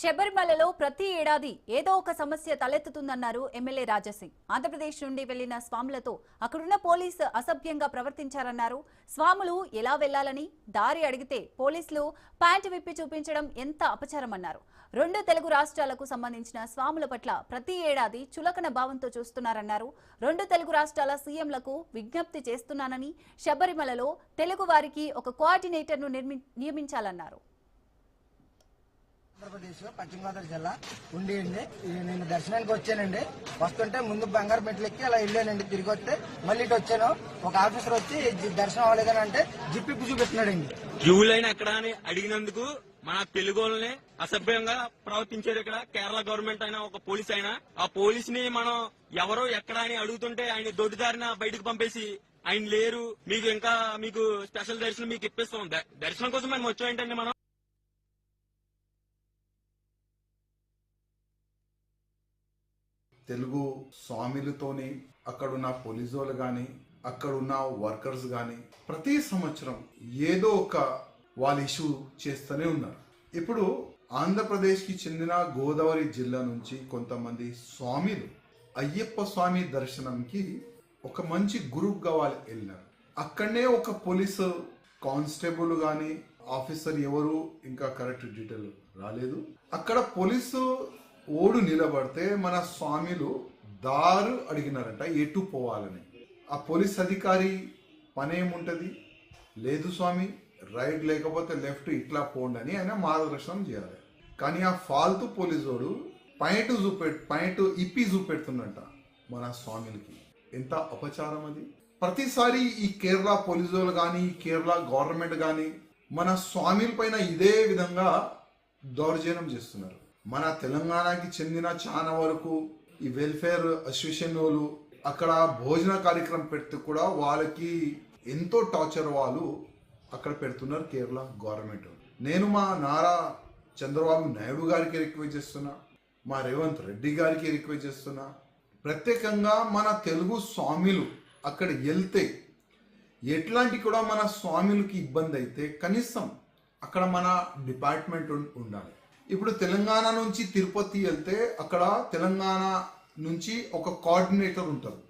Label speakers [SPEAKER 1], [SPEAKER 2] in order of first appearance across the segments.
[SPEAKER 1] శబరిమలలో ప్రతి ఏడాది ఏదో ఒక సమస్య తలెత్తుతుందన్నారు ఎమ్మెల్యే రాజసింగ్. ఆంధ్రప్రదేశ్ నుండి వెళ్ళిన స్వాములతో అక్కడున్న పోలీసు అసభ్యంగా ప్రవర్తించారన్నారు. స్వాములు ఎలా వెళ్ళాలని దారి అడిగితే పోలీసులు ప్యాంటు విప్పి చూపించడం ఎంత అపచారమన్నారు. రెండు తెలుగు రాష్ట్రాలకు సంబంధించిన స్వాముల పట్ల ప్రతి ఏడాది చులకన భావంతో చూస్తున్నారన్నారు. రెండు తెలుగు రాష్ట్రాల సీఎంలకు విజ్ఞప్తి చేస్తున్నానని శబరిమలలో తెలుగు వారికి ఒక కోఆర్డినేటర్ను నియమించాలన్నారు.
[SPEAKER 2] ఆంధ్రప్రదేశ్ పశ్చిమ గోదావరి జిల్లా ఉండి నేను దర్శనానికి వచ్చానండి. వస్తుంటే ముందు బంగారు మెట్లు ఎక్కి అలా వెళ్ళానండి. తిరిగి వస్తే మళ్ళీ ఇటు వచ్చాను. ఒక ఆఫీసర్ వచ్చి దర్శనం అవ్వలేదని అంటే జిప్పి చూపెట్టినాడండి
[SPEAKER 3] క్యూ లైన్ ఎక్కడ అని అడిగినందుకు మన తెలుగు వాళ్ళని అసభ్యంగా ప్రవర్తించారు ఇక్కడ. కేరళ గవర్నమెంట్ అయినా ఒక పోలీస్ అయినా. ఆ పోలీస్ని మనం ఎవరో ఎక్కడ అని అడుగుతుంటే ఆయన దొడ్డిదారిన బయటకు పంపేసి ఆయన లేరు. మీకు ఇంకా మీకు స్పెషల్ దర్శనం మీకు ఇప్పిస్తాం. దర్శనం కోసం మనం వచ్చామేంటండి మనం?
[SPEAKER 4] తెలుగు స్వామిలతోని అక్కడున్న పోలీసులు కానీ అక్కడున్న వర్కర్స్ కానీ ప్రతి సంవత్సరం ఏదో ఒక వాళ్ళు ఇష్యూ చేస్తూనే ఉన్నారు. ఇప్పుడు ఆంధ్రప్రదేశ్కి చెందిన గోదావరి జిల్లా నుంచి కొంతమంది స్వామిలు అయ్యప్ప స్వామి దర్శనంకి ఒక మంచి గ్రూప్గా వాళ్ళు వెళ్ళారు అక్కడనే ఒక పోలీసు కానిస్టేబుల్ కానీ ఆఫీసర్ ఎవరు ఇంకా కరెక్ట్ డీటెయిల్ రాలేదు. అక్కడ పోలీసు ఓడు నిలబడితే మన స్వామిలు దారు అడిగినారంట ఎటు పోవాలని. ఆ పోలీస్ అధికారి పనేముంటుంది? లేదు స్వామి రైట్ లేకపోతే లెఫ్ట్ ఇట్లా పోండి అని ఆయన మార్గదర్శనం చేయాలి. కానీ ఆ ఫాల్తు పోలీసోడు పాయింట్ చూపె పాయింట్ ఇప్పి చూపెడుతుందంట మన స్వామిలకి. ఎంత అపచారం అది? ప్రతిసారి ఈ కేరళ పోలీసులు కానీ కేరళ గవర్నమెంట్ కానీ మన స్వామిల పైన ఇదే విధంగా దౌర్జన్యం చేస్తున్నారు. మన తెలంగాణకి చెందిన చాలా వరకు ఈ వెల్ఫేర్ అసోసియేషన్ వాళ్ళు అక్కడ భోజన కార్యక్రమం పెడితే కూడా వాళ్ళకి ఎంతో టార్చర్ వాళ్ళు అక్కడ పెడుతున్నారు కేరళ గవర్నమెంట్ నేను మా నారా చంద్రబాబు నాయుడు గారికి రిక్వెస్ట్ చేస్తున్నా మా రేవంత్ రెడ్డి గారికి రిక్వెస్ట్ చేస్తున్నా. ప్రత్యేకంగా మన తెలుగు స్వామిలు అక్కడ వెళ్తే ఎట్లాంటి కూడా మన స్వామిలకి ఇబ్బంది అయితే కనీసం అక్కడ మన డిపార్ట్మెంట్ ఉండాలి. ఇప్పుడు తెలంగాణ నుంచి తిరుపతి వెళ్తే అక్కడ తెలంగాణ నుంచి ఒక కోఆర్డినేటర్ ఉంటారు.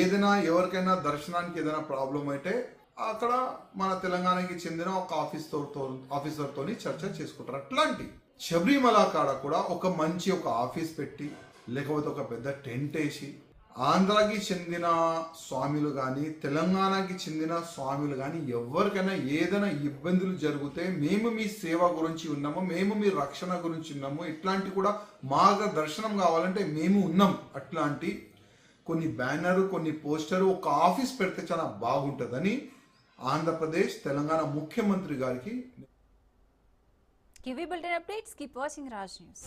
[SPEAKER 4] ఏదైనా ఎవరికైనా దర్శనానికి ఏదైనా ప్రాబ్లం అయితే అక్కడ మన తెలంగాణకి చెందిన ఒక ఆఫీసర్తో ఆఫీసర్తోని చర్చ చేసుకుంటారు. అట్లాంటి శబరిమల కాడ కూడా ఒక మంచి ఒక ఆఫీస్ పెట్టి లేకపోతే ఒక పెద్ద టెంట్ వేసి ఆంధ్రాకి చెందిన స్వామిలు కానీ తెలంగాణకి చెందిన స్వామిలు కానీ ఎవరికైనా ఏదైనా ఇబ్బందులు జరిగితే మేము మీ సేవ గురించి ఉన్నాము మేము మీ రక్షణ గురించి ఉన్నాము ఇట్లాంటి కూడా మార్గదర్శనం కావాలంటే మేము ఉన్నాం. అట్లాంటి కొన్ని బ్యానర్ కొన్ని పోస్టర్ ఒక ఆఫీస్ పెడితే చాలా బాగుంటుందని ఆంధ్రప్రదేశ్ తెలంగాణ ముఖ్యమంత్రి గారికి
[SPEAKER 1] kiwi bulletin updates keep watching Raj news.